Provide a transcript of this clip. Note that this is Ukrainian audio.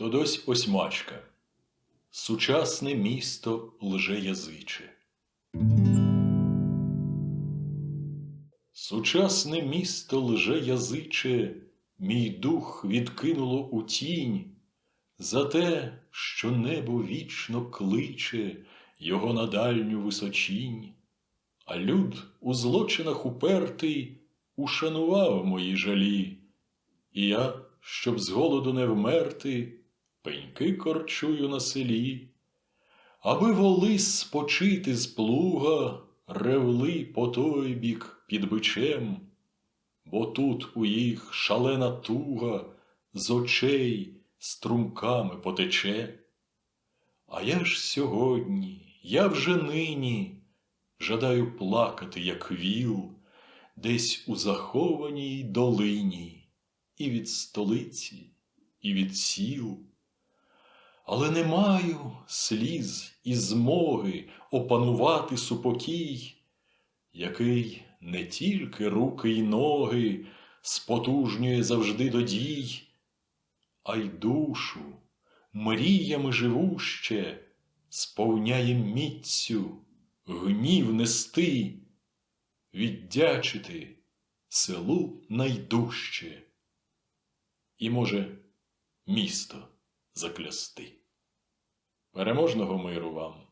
То дось осьмачка. Сучасне місто лжеязиче. Сучасне місто лжеязиче, мій дух відкинуло у тінь, за те, що небо вічно кличе його на дальню височінь, а люд у злочинах упертий ушанував мої жалі, і я, щоб з голоду не вмерти, пеньки корчую на селі, аби воли спочити з плуга, ревли по той бік під бичем, бо тут у їх шалена туга з очей струмками потече. А я ж сьогодні, я вже нині жадаю плакати, як віл, десь у захованій долині, і від столиці, і від сіл. Але не маю сліз і змоги опанувати супокій, який не тільки руки й ноги спотужнює завжди до дій, а й душу мріями живуще сповняє міцю гнів нести, віддячити селу найдужче, і, може, місто заклясти. Переможного миру вам!